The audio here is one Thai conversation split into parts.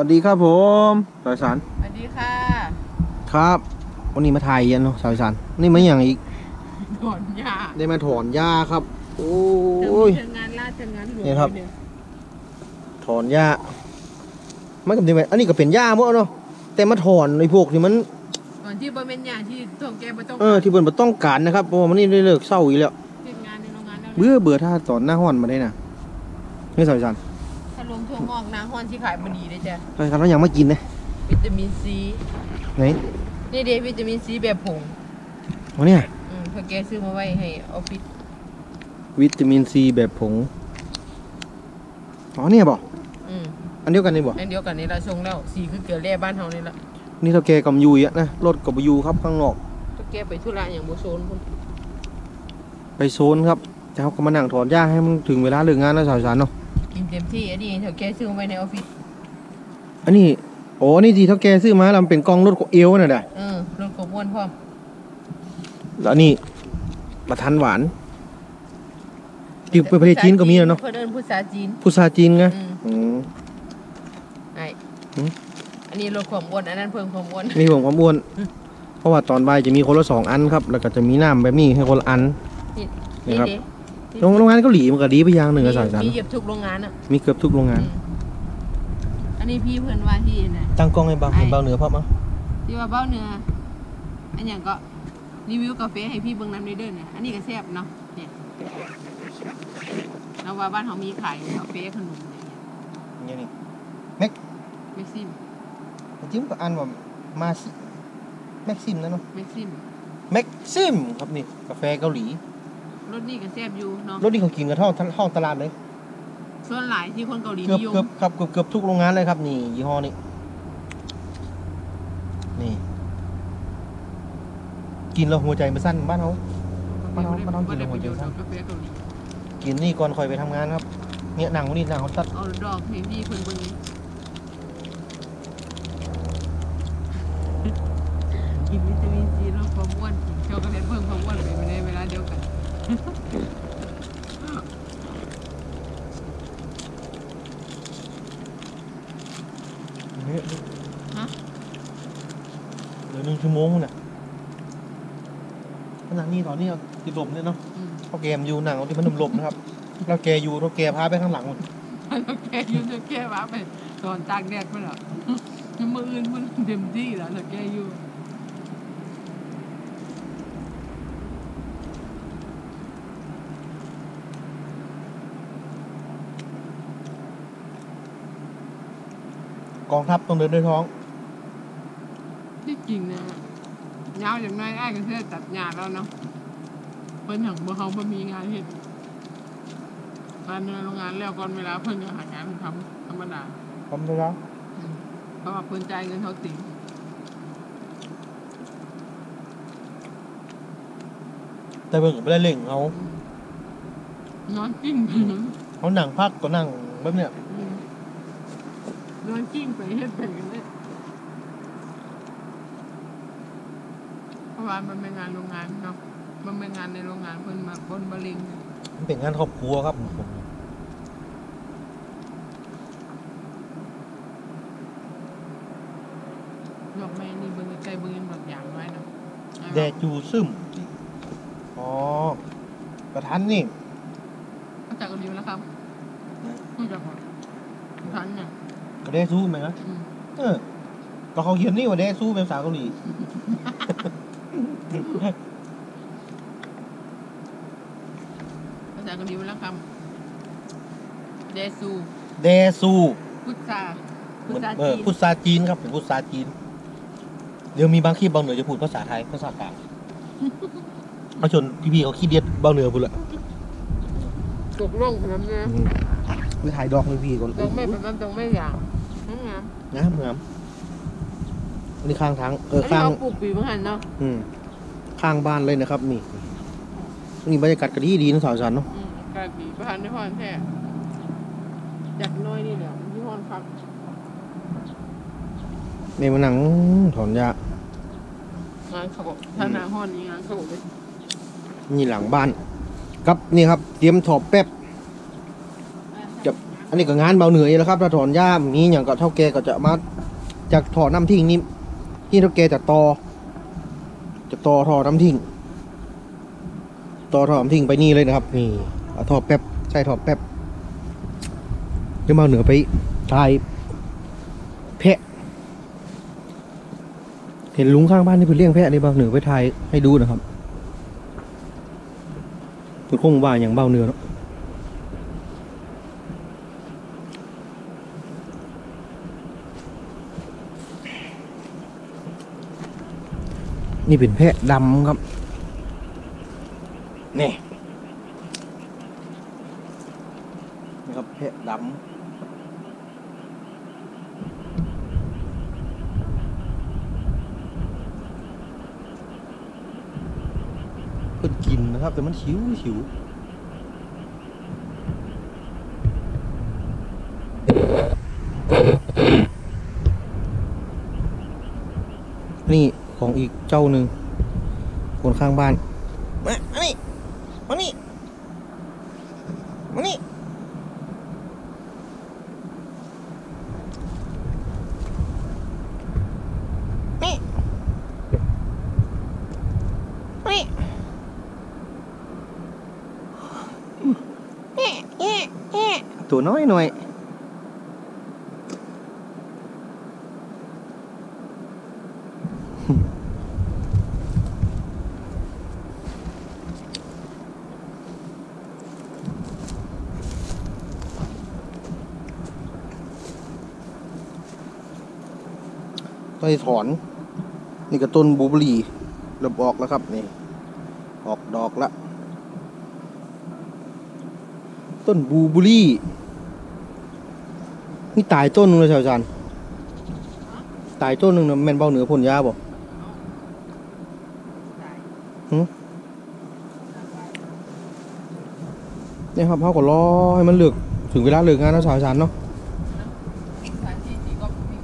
วัสดีครับผมสายสารสวัสดีค่ะครับ วันนี้มาถ่ายยันเนาะสายสารนี่มาอย่างอีกถอนหญ้าได้มาถอนหญ้าครับ โอ้จะยมีเชิงงานลาดเชิงงานหลวงเนี่ยครับเนี่ยถอนหญ้าไม่กับที่ไหนอันนี้ก็เป็นหญ้าหมดเนาะแต่มาถอนในพวกที่มันก่อนที่บริเวณหญ้าที่ทองแกไม่ต้องเออที่เพิ่นบ่ต้องการนะครับเพราะว่ามันนี่ได้เลิกเศร้าอีกแล้วเชิงงานในโรงงานแล้วเบื่อเบื่อถ้าตอนหน้าห้อนมาได้น่ะนี่สายสารถ้า ลงทั่วงอกนาฮ้อนที่ขายบดีเลยจ้ะสายสารว่ายังไม่กินนะวิตามินซีไหนนี่เดวิตามินซีแบบผงวันนี้อืมทองแกซื้อมาไว้ให้ออฟฟิศวิตามินซีแบบผงอ๋อเนี่ยบ่อืมอันเดียวกันนี่บ่อันเดียวกันนี่ละชงแล้วสีคือเกลือแร่บ้านเฮานี่ละนี่เท่าแกกำยุยอะนะรถกับยุครับข้างนอกทองแกไปธุระอย่างโบโซนพุ่นไปโซนครับแต่เขาก็มานั่งถอนหญ้าให้มันถึงเวลาเลิกงานแล้วสาวสารเนาะ กินเต็มที่อันนี้ทองแกซื้อมาไว้ในออฟฟิศอันนี้โอ้นี่ทีเท่าแกซื้อมาแล้วมันเป็นกล้องรถเอวน่ะได้เออรถขบวนพร้อมแล้วอันนี่ประทันหวานที่เป็นประเทศจีนก็มีแล้วเนาะเพิ่นเอิ้นภาษาจีนพุทราจีนไงอืมอืมไอ้หืมอันนี้ลดความอ้วนอันนั้นเพิ่มความอ้วนนี่ผมความอ้วน เพราะว่าตอนบ่ายจะมีคนละสองอันครับ แล้วก็จะมีน้ำแบบนี้ให้คนละอันนี่นี่ครับดิ โรงโรงงานเกาหลีมันก็ดีไปอย่างหนึ่งอะสาวสารมีเหยียบทุกโรงงานอะมีเกือบทุกโรงงานอืมอันนี้พี่เพื่อนว่าที่ไหนตั้งกล้องให้เบาไอ้เห็นเบาเหนือพอมั้งที่ว่าเบ้าเนื้ออันอย่างก็รีวิวกาแฟให้พี่เบิ่งน้ำในเด้อเนี่ยอันนี้ก็แซ่บเนาะเนี่ยเราว่าบ้านเขามีขายกาแฟขนมอะไรเงี้ยนี่นี่ไม่ซิมจิ้มก็อันว่ามาซิแม็กซิมนะเนาะไม่ซิมแม็กซิมครับนี่กาแฟเกาหลี รสนี่ก็แซ่บอยู่เนาะรถนี่เขากินกันท่องท่องตลาดเลยส่วนหลายที่คนเกาหลีเกือบนิยมเกือบครับเกือบเกือบทุกโรงงานเลยครับ นี่ยี่ห้อนี้นี่ กินแล้วหัวใจมันสั้นบ้านเขาไม่ได้มันต้องกิไม่นได้หัปวระใจโยชน์สั้นกับกาแฟเกาหลีกินนี่ก่อนคอยไปทำงานครับ เนี่ยหนังวันนี้หนังเขาตัดเอาดอกให้พี่เพิ่นเบิ่งนี่กินวิตามินซีลดความอ้วนกินช็อกโกแลตเพิ่มความอ้วนไปในเวลาเดียวกันเนี่ยฮะเดี๋ยวหนึ่งชั่วโมงน่ะขนาดนี้ตอนนี้เอาติดลมเนี่ยเนาะอืมเขาเกมอยู่หนังเอาที่มันหลบๆนะครับเราแกอยู่เราแกพาไปข้างหลังหมดแล้วแกอยู่จะแกว่าไปตอนตากแดดเพิ่นเหรอมืออื่นมันเต็มที่แล้วแล้วแกอยู่ กองทัพต้องเดินด้วยท้อง ที่จริงนะยาวอย่างน้อยอ้ายก็แค่ตัดหญ้าแล้วเนาะเพิ่นหังบ่เฮาบ่มีงานเฮ็ดงานในโรงงานแล้วก่อนเวลาเพิ่นก็หางานทำธรรมดาพร้อมด้วยท้องเพราะว่าเพิ่นจ่ายเงินเขาติงแต่เบิ่งก็ไม่ได้เล่งเขานอนกิ้งไปนั้นเขาหนังพักก็นั่งแบบเนี้ย อืมนอนกิ้งไปเฮ็ดไปกันเลยเพราะว่ามันเป็นงานโรงงานเนาะ มันเป็นงานในโรงงานเพิ่นมาบนบริงมันเป็นงานครอบครัวครับผมดอกไม้นี่เบิ่งใกล้ๆเบิ่งยังดอกอย่างน้อยเนาะแดจูซึมอ๋อประทันนี่รู้จักกันดีแล้วครับรู้จักหมดทันเนี่ย ก็ได้สู้ไหมนะอืมเออก็เขาเขียนนี่ว่าได้สู้เป็นภาษาเกาหลีรู้จักกันดีแล้วครับเดซูเดซูพุทธาพุทธาเออจีนพูดภาษาจีนครับเป็นพูดภาษาจีน เดี๋ยวมีบางคลิปบางเหนือจะพูดภาษาไทยภาษากลางเอาชนพี่ๆเขาขี้เดียดบางเหนือพูดละตกลงแบบนี้ไปถ่ายดอกเลยพี่ก่อนตรงไม่แบบนั้นตรงไม่อย่างนั่นไงงามงามอันนี้ข้างทางเอออันนี้ข้างเราปลูกปีเมื่อหันเนาะอืมข้างบ้านเลยนะครับ นี่นี่บรรยากาศก็ดีดีนะสาวสันเนาะอืมกลายปีประหันได้พอนแท้จากน้อยนี่แหละที่พอนครับในมานังถอนหญ้างานเขาบอกถ้าหนาห้อนนี้งานเขาบอกเลยนี่หลังบ้าน ครับนี่ครับ เตรียมถอบแป๊บจะ อันนี้ก็งานเบาเหนื่อยแล้วครับถ้าถอนหญ้ามีอย่างก็เท่าแกก็จะมาจากถอนน้ำทิ้งนี่นี่เท่าแกจะตอจะตอถอน้ำทิ้งตอถอน้ำทิ้งไปนี่เลยนะครับ นี่ถอดแป๊บใช่ถอดแป๊บเดี๋ยวเบาเหนือไปถ่ายแพะ เห็นลุงข้างบ้านนี่เพิ่นเลี้ยงแพะในเบาเหนือไปถ่ายให้ดูนะครับเพิ่นคงว่าอย่างเบาเหนือเนาะ นี่เป็นแพะดำครับ นี่นะครับแพะดำเพิ่นกินนะครับ แต่มันหิวหิวนี่ ของอีกเจ้าหนึ่งคนข้างบ้าน มามานี่มานี่มานี่นี่นี่เอ๊ะเอ๊ะเอ๊ะตัวน้อยหน่อย ไปถอน นี่ก็ต้นบลูเบอร์รี่เริ่มออกแล้วครับนี่ ออกดอกละ ต้นบลูเบอร์รี่ นี่ตายต้นหนึงเลยชาวจันตายต้นหนึ่งนะแม่นเบาเหนือพ่นยาบ่เนี่ยครับเขาก็รอให้มันเลือกถึงเวลาเลิกงานแล้วชาวจันเนาะ สถานที่ที่ก็มี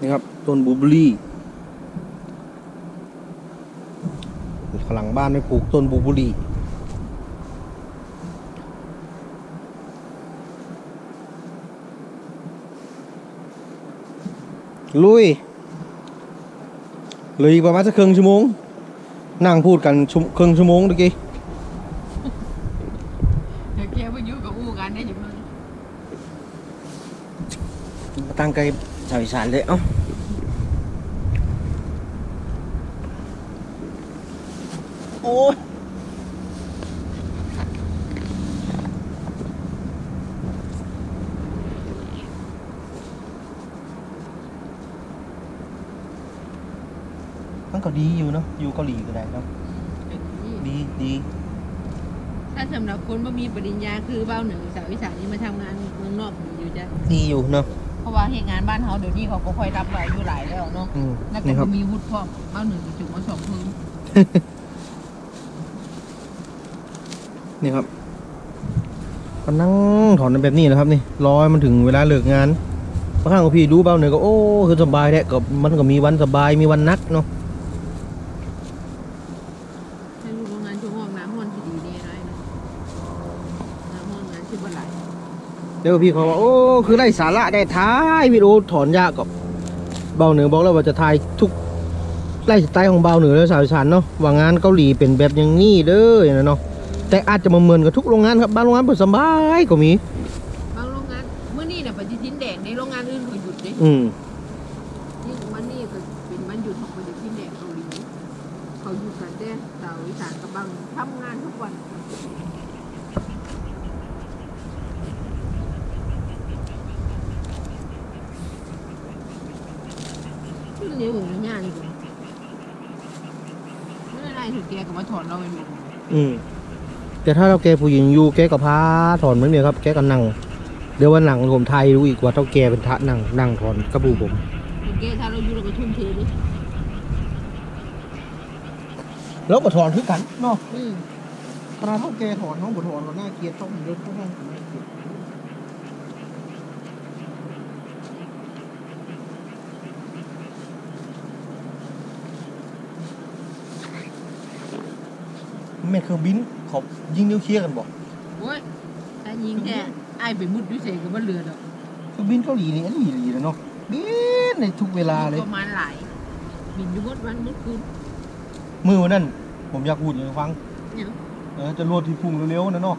นี่ครับ ต้นบลูเบอร์รี่ข้างหลังบ้านไม่ปลูกต้นบลูเบอร์รี่ลุยเหลยประมาณสักครึ่งชั่วโมง นั่งพูดกันชั่วครึ่งชั่วโมงเมื่อกี้เดี๋ยวแกไปอยู่กับอู้กันได้อยู่มั้งมาตั้งไกลชาวอีสานเลยเอ้า โอ้ย มันก็ดีอยู่เนาะ อยู่เกาหลีก็ได้เนาะ ดีดีถ้าสำหรับคนบ่มีปริญญาคือเบ้าเหนือสาวอีสานนี่มาทำงานเมืองนอกอยู่จ้ะดีอยู่เนาะ เพราะว่าเหตุงานบ้านเขาเดี๋ยวนี้เขาก็ค่อยรับไว้อยู่หลายแล้วเนาะอืมแล้วก็นี่ครับ มีวุฒิพร้อมเบ้าเหนือจุกมาสองพื้น นี่ครับก็นั่งถอนแบบนี้แหละครับนี่รอให้มันถึงเวลาเลิกงานบางครั้งก็พี่ดูเบาหน่อยก็โอ้คือสบายแท้ก็มันก็มีวันสบายมีวันนักเนาะให้ลูกโรงงานช่วงห้องน้ำห้องที่ดีดีหน่อยนะน้ำห้องงานที่บ่ไหลายเดี๋ยวพี่เขาว่าโอ้คือได้สาระได้ท้ายวิดีโอถอนยากกับเบาเหนือบอกแล้วว่าจะถ่ายทุกไล่สไตล์ของเบาเหนือและสาวอีสานเนาะว่างานเกาหลีเป็นแบบอย่างนี้เด้ออย่างนั้นเนาะ แต่อาจจะมาเหมือนกับทุกโรงงานครับบางโรงงานเปิดสบายก็มี บางโรงงานเมื่อนี่เนี่ยปฏิทินแดงในโรงงานอื่นเขาหยุดดิอืมนี่วันนี้ก็เป็นวันหยุดของปฏิทินแดงเกาหลีเขาหยุดกันเด้สาวอีสานกับบางทำงานทุกวันนี่เดี๋ยวหนูงานอยู่ไม่ได้ถูกแกก็มาถอนเราไปดูอืม แต่ถ้าเราแกผู้หญิงอยู่แกก็พาถอนเหมือนเดียวครับ แกก็นั่ง เดี๋ยววันหลังผมไทยรู้อีกว่าเท่าแกเป็นทะนั่งนั่งถอนกระบูผมถูกแกถ้าเราอยู่เราก็ทุ่มเทดิแล้วก็ถอนคือกันเนาะอืมขนาดเท่าแกถอนน้องบ่ถอนก็น่าเกลียดต้องเยอะเข้าห้องแม่นเครื่องบิน เขอบยิงนิวเคลียร์กันบ่โอ้ยถ้ายิงแค่ไอ้ายไปมุดอยู่เสก็บ่เหลือดอกเครื่องบินเกาหลีนี่อันนี้ดีเลยเนาะบินในทุกเวลาเลย ประมาณหลายบินอยู่หมดวันหมดคืน มือวันนั้นผมอยากพูดให้ฟังเนี่ย เออจะรวดที่พุ่งเร็วๆนะเนาะ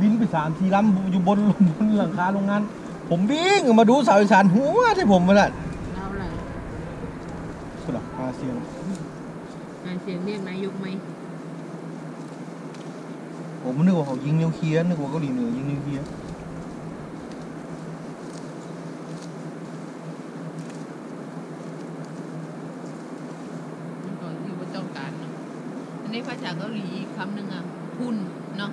บินไปสามทีลำอยู่บนบนหลังคาโรงงาน ผมวิ่งมาดูสาวอีสานหัวที่ผมมันน่ะเราอะไรสุดหรออาเซียน งานเสียงเรียกนายกไหม ผมนึกว่าเขายิงนิวเคลียร์นึกว่าเกาหลีเหนือยิงนิวเคลียร์มันก็อยู่บนต้องการเนาะอันนี้ภาษาเกาหลีอีกคำหนึ่งอะคุณเนาะ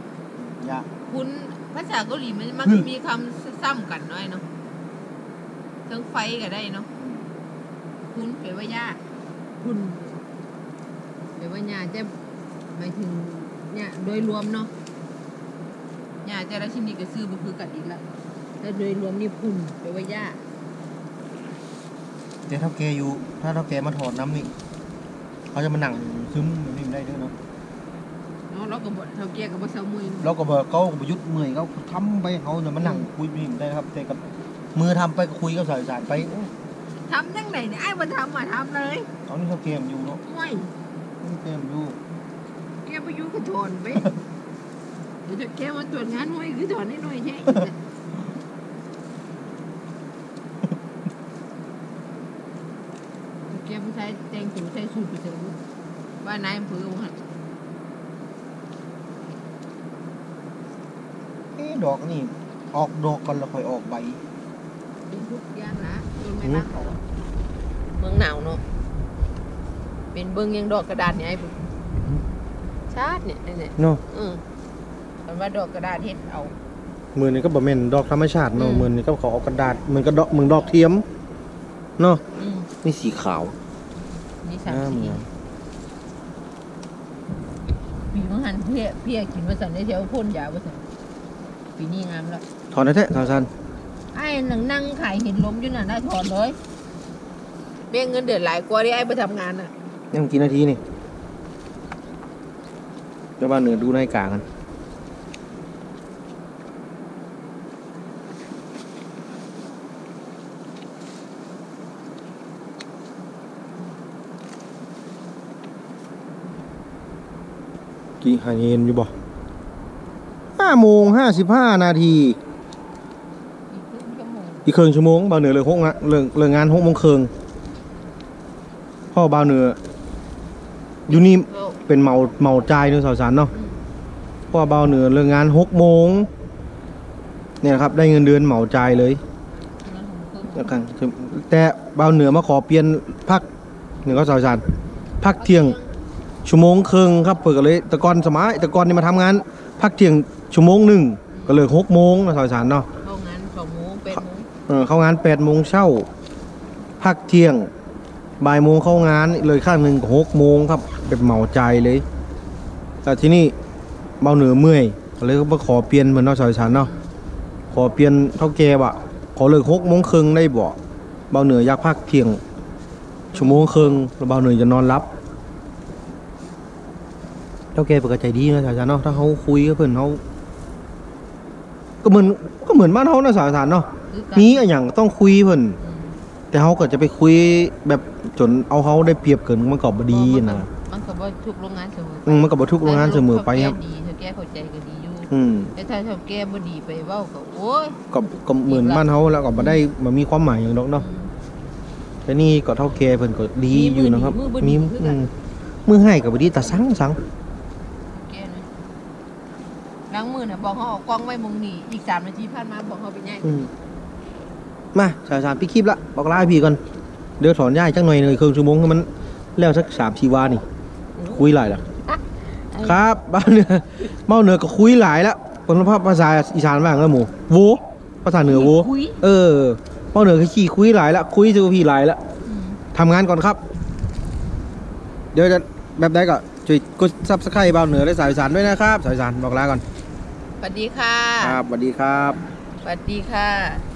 ยากคุณภาษาเกาหลีมันมันอืมมีคำซ้ำกันหน่อยเนาะเทั้งไฟก็ได้เนาะคุณแปลว่ายากคุณแปลว่ายากจะหมายถึง เนี่ยโดยรวมเนาะยาแต่ละชนิดก็ซื้อบ่คือกันอีกละแต่โดยรวมนี่คุณแปลว่ายากแต่ถ้าแกอยู่ ถ้าถ้าแกมาถอดน้ำนี่เขาจะมานั่งซึมแบบนี้ไม่ได้ด้วยเนาะเนาะเราก็บ่เท่าแก่ก็บ่เซามือเราก็บอกเขาก็ประยุทธ์เมื่อยเขาทำไปเขาจะมานั่งคุยแบบนี้ไม่ได้ครับ แต่กับมือทำไปก็คุยกับสาวอีสานไปโอ้ทำจังไดเนี่ยไอ้บ่ทำมาทำเลยตอนนี้เขาเกมอยู่เนาะโอ้ยเขาเกมอยู่ แกไปอยู่กับโทนไปเดี๋ยวจะแกมาตรวจงานหน่อยคือถอนให้หน่อยใช่แกผู้ชายแต่งตัวใส่สูทไปเถอะว่านายอำเภอว่าเอ๊ะดอกนี่ ออกดอกก่อนแล้วค่อยออกใบเป็นทุกอย่างนะต้นไม้ตั้งเขาเมืองหนาวเนาะเป็นเบิ้งยังดอกกระดาษเนี่ยไอ้บุ ชาติเนี่ยเนี่ยเนาะเออคำว่าดอกกระดาษเฮ็ดเอามือนี่ก็บ่แม่นดอกธรรมชาติเนาะอืมมือนี่ก็เขาเอากระดาษเหมือนกระดอกเหมือนดอกเทียมเนาะอืมนี่สีขาวนี่สามงามสีงามปีมังหันเพียเพียกินมาสันได้เชียวพ่นยาว่าสันปีนี้งามแล้วถอนได้แท้สาวซันไอ้หนังนั่งขายเห็ดลมอยู่น่ะได้ถอนเลยเบี้ยเงินเดือนหลายกว่าที่ไอ้ไปทำงานน่ะยังกี่นาทีนี่ เดี๋ยวบ้านเหนือดูในายกากันกี่หาเย็นอยู่บ่ห้าโมงห้าสิบห้านาทีอีกครึ่งชั่วโมงอีกครึ่งชั่วโมงบ่าวเหนือเลยหกงะเลิกเลิกงานหกโมงครึ่งพ่อบ่าวเหนือ อยู่นี่เออเป็นเมาเมาจ่ายเนื้อสาวสารเนาะอืมเพราะว่าบ่าวเหนือเลิกงานหกโมงเนี่ยนะครับได้เงินเดือนเหมาจ่ายเลยงั้นผมครึ่งแล้วกันคือแต่บ่าวเหนือมาขอเปลี่ยนพักหนึ่งก็สาวสารพักเที่ยงชั่วโมงครึ่งครับเปิดกันเลยแต่ก่อนสมัยแต่ก่อนนี่มาทำงานพักเที่ยงชั่วโมงหนึ่งก็เลยหกโมงนะสาวสารเนาะเข้างานสองโมงแปดโมงเออเข้างานแปดโมงเช้าพักเที่ยง บ่ายโมงเข้างานเลยข้างหนึ่งหกโมงครับเป็นเหมาใจายเลย แต่ที่นี่เบาเหนือเมื่อยก็เลยก็มาขอเปลี่ยนเหมือนนอกสายฉันเนาะขอเปลี่ยนเท่าแกบะขอเลิกหกโมงครึ่งได้บ่เบาเหนืออยากพักเที่ยงชั่วโมงครึ่งแล้วเบาเหนือจะนอนรับเท่าแกปกติดีนะสายฉันเนาะถ้าเขาคุยกับเพื่อนเขาก็เหมือนก็เหมือนบ้านเขานะสายฉันเนาะคือกันมีอะอย่างต้องคุยเพิ่นอืม แต่เขาก็จะไปคุยแบบจนเอาเขาได้เปรียบเกินมันก็บ่ดีนะมันก็บ่ทุกโรงงานเสมออืมมันก็บ่ทุกโรงงานเสมอไปครับถ้าแก้ดีถ้าแก้เข้าใจก็ดีอยู่อืมแต่ถ้าถ้าแก้บ่ดีไปเว้าก็โอ้ยก็ก็เหมือนบ้านเขาแล้วก็บ่ได้บ่มีความหมายอย่างดอกเนาะแต่นี่ก็เท่าแก่เพิ่นก็ดีอยู่นะครับ มีมีมือดีมือบ่ดีคือกัอืนมมือให้ก็บ่ดีแต่สังสังแก้นะล้างมือน่ะบอกเขาเออกกล้องไว้มงนี่อีกสามนาทีผ่านมาบอกเขาไปย่างอื มมาสาวสามพี่คลิปละบอกลาให้พี่ก่อนเดี๋ยวถอนย้ายจักหน่อยหนึงครึ่งชั่วโมงให้มันแล้วสัก3 4วานี่ คุยหลายละครับบ้านเหนือเมาเหนือก็คุยหลายแล้วเป็นภาษาอีสานบ้างแล้วหมูโวภาษาเหนือโวคุยเออเมาเหนือก็ขี่คุยหลายแล้วคุยซื้อพี่หลายแล้วอืมทำงานก่อนครับ เดี๋ยวจะแบบใดก็ช่วยกดซับสไครต์บ้านเหนือและสายอีสานด้วยนะครับสายอีสานบอกลาก่อนสวัสดีค่ะครับสวัสดีครับสวัสดีค่ะ